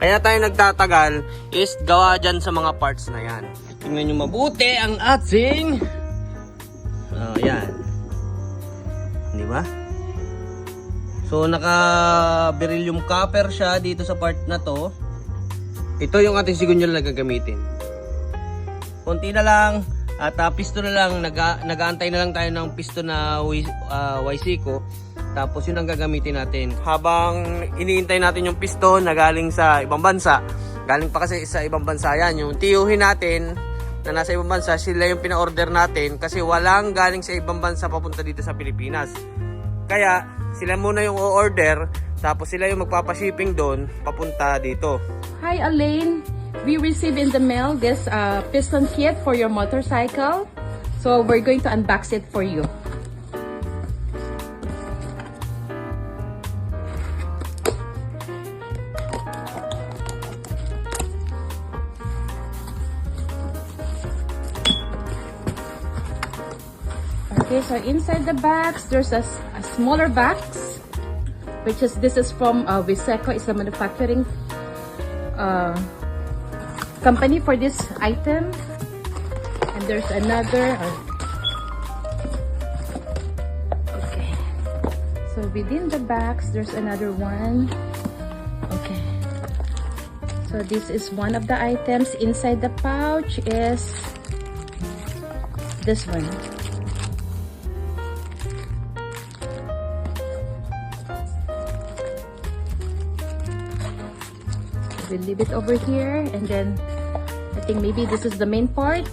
Kaya tayo nagtatagal is gawa dyan sa mga parts na yan. Tingnan nyo mabuti ang ating... Oh, yan. Di ba? So, naka beryllium copper siya dito sa part na to. Ito yung ating sigunyal na gagamitin. Konti na lang at ah, piston na lang nag nagaantay na lang tayo ng piston na wi- ah, Wisiko tapos yun ang gagamitin natin habang iniintay natin yung piston na galing sa ibang bansa galing pa kasi sa ibang bansa yan yung tiyuhin natin na nasa ibang bansa sila yung pina-order natin kasi walang galing sa ibang bansa papunta dito sa Pilipinas kaya sila muna yung o-order tapos sila yung magpapashipping doon papunta dito Hi, Elaine. We received in the mail this uh, piston kit for your motorcycle. So we're going to unbox it for you. Okay, so inside the box, there's a smaller box, which is, this is from uh, Viseco, it's a manufacturing uh, company for this item. And there's another. uh, okay. So within the box, there's another one. Okay. So this is one of the items. Inside the pouch is this one. We'll leave it over here and then I think maybe this is the main part.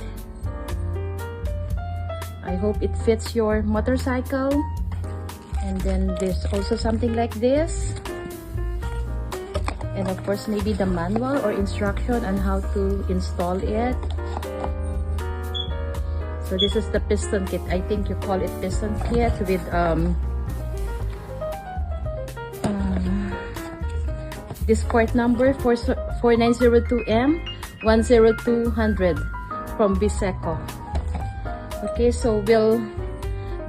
I hope it fits your motorcycle. And then there's also something like this. And of course maybe the manual or instruction on how to install it. So this is the piston kit. I think you call it piston kit with um this port number 4902M 10200 from Biseco. Okay, so we'll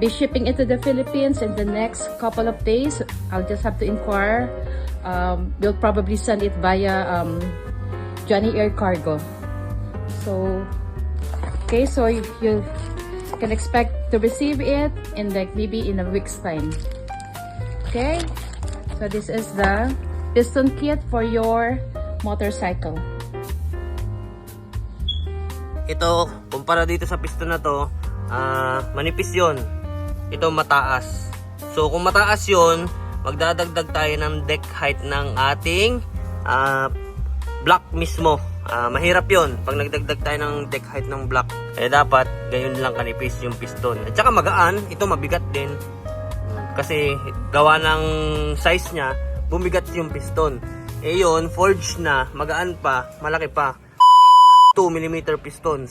be shipping it to the Philippines in the next couple of days. I'll just have to inquire. Um, we'll probably send it via um, Johnny Air Cargo. So, okay, so you, you can expect to receive it in like maybe in a week's time. Okay, so this is the piston kit for your motorcycle. ito, kumpara dito sa piston na to, ah, manipis yon. Ito mataas. So kung mataas yon, magdadagdag tayo ng deck height ng ating ah, block mismo. Ah, mahirap yon pag nagdagdag tayo ng deck height ng block. Kaya dapat gayon lang kanipis yung piston. At saka magaan, ito mabigat din. Kasi gawa ng size niya, bumigat yung piston. Eh yun, forged na, magaan pa, malaki pa. 2mm pistons.